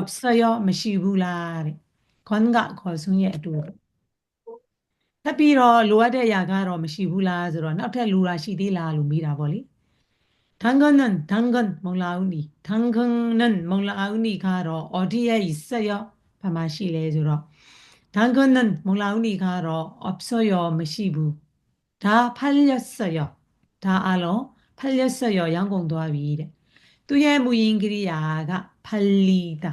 observe ရောမရှိဘူးလားတဲ့ခွန်ကခေါ်ဆွန်းရဲ့အတူထပ်ပြီးတော့လိုအပ်တဲ့အရာကတော့မရှိဘူးလားဆိုတော့နောက်ထပ်လိုတာရှိသေးလားလို့မေးတာပေါ့လေထန်ဂန်နန်ထန်ဂန်မုံလာဦးနီထန်ဂန်နန်မုံလာဦးနီကတော့ audio ဆက်ရောဘာမှရှိလဲဆိုတော့ထန်ဂန်နန်မုံလာဦးနီကတော့ observe ရောမရှိဘူးဒါဖက်လျက်ဆက်ရောဒါအလုံးဖက်လျက်ဆက်ရောရောင်းကုန်သွားပြီတဲ့သူရဲ့မူရင်းကိရိယာကဖလီတာ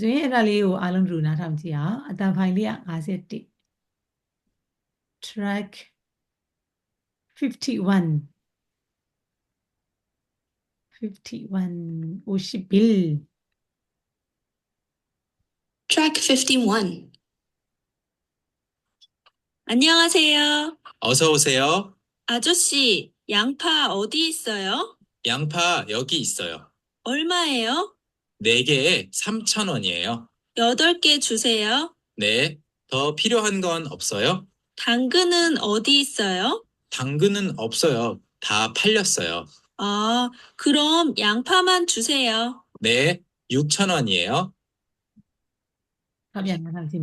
ဆိုရင်အဲ့ဒါလေးကိုအားလုံးတူနားထောင်ကြည့်အောင်အတန်ဖိုင်လေးက51 track 51 51 51 Track 51. 안녕하세요. 어서 오세요. 아저씨, 양파 어디 있어요? 양파 여기 있어요. 얼마예요? 4개에 3,000원이에요. 8개 주세요. 네, 더 필요한 건 없어요? 당근은 어디 있어요? 당근은 없어요. 다 팔렸어요. 아, 그럼 양파만 주세요. 네, 6,000원이에요. 답이 안 나가지